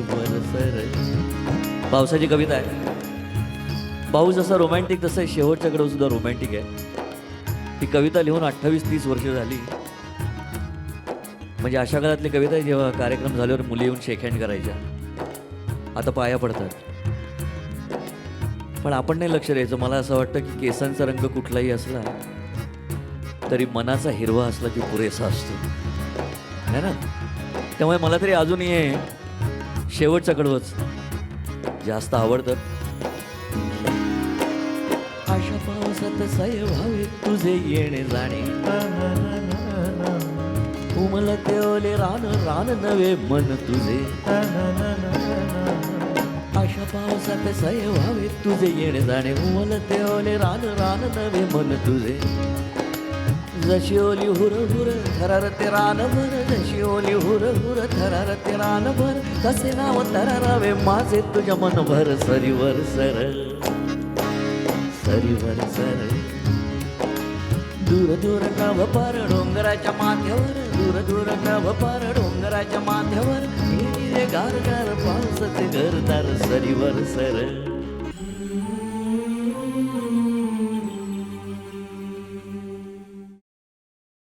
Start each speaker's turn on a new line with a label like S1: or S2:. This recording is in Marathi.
S1: पाणी बरसर पावसाची कविता आहे. पाऊस जसा रोमॅन्टिक तसं आहे शेवटच्याकडे सुद्धा रोमॅन्टिक आहे. ती कविता लिहून अठ्ठावीस तीस वर्ष झाली. म्हणजे अशा काळातली कविता आहे जेव्हा कार्यक्रम झाल्यावर मुली येऊन शेक हँड करायच्या. आता पाया पडतात. पण आपण नाही लक्ष द्यायचं. मला असं वाटतं की केसांचा रंग कुठलाही असला तरी मनाचा हिरवा असला की पुरेसा असतो. है ना? त्यामुळे मला तरी अजूनही आहे शेवटचं कडवंच जास्त आवडतं. अशा पावसात सय व्हावे तुझे येणे जाणे. उमल तेवले रान रान नवे मन तुझे. अशा पावसात सय व्हावे तुझे येणे जाणे. उमल तेवले रान रान नवे मन तुझे. जशी ओली हुर हुर थरारते रानभर जशी ओली हुर हुर थरारते रानभर कसे नाव थरारावे माझे तुझ्या मनभर सरीवर सर. सरीवर सर. दूर दूर नभ पार डोंगराच्या माथ्यावर दूर दूर नभ पार डोंगराच्या माथ्यावर. गार गार पावसाचे घरदार सरीवर सर.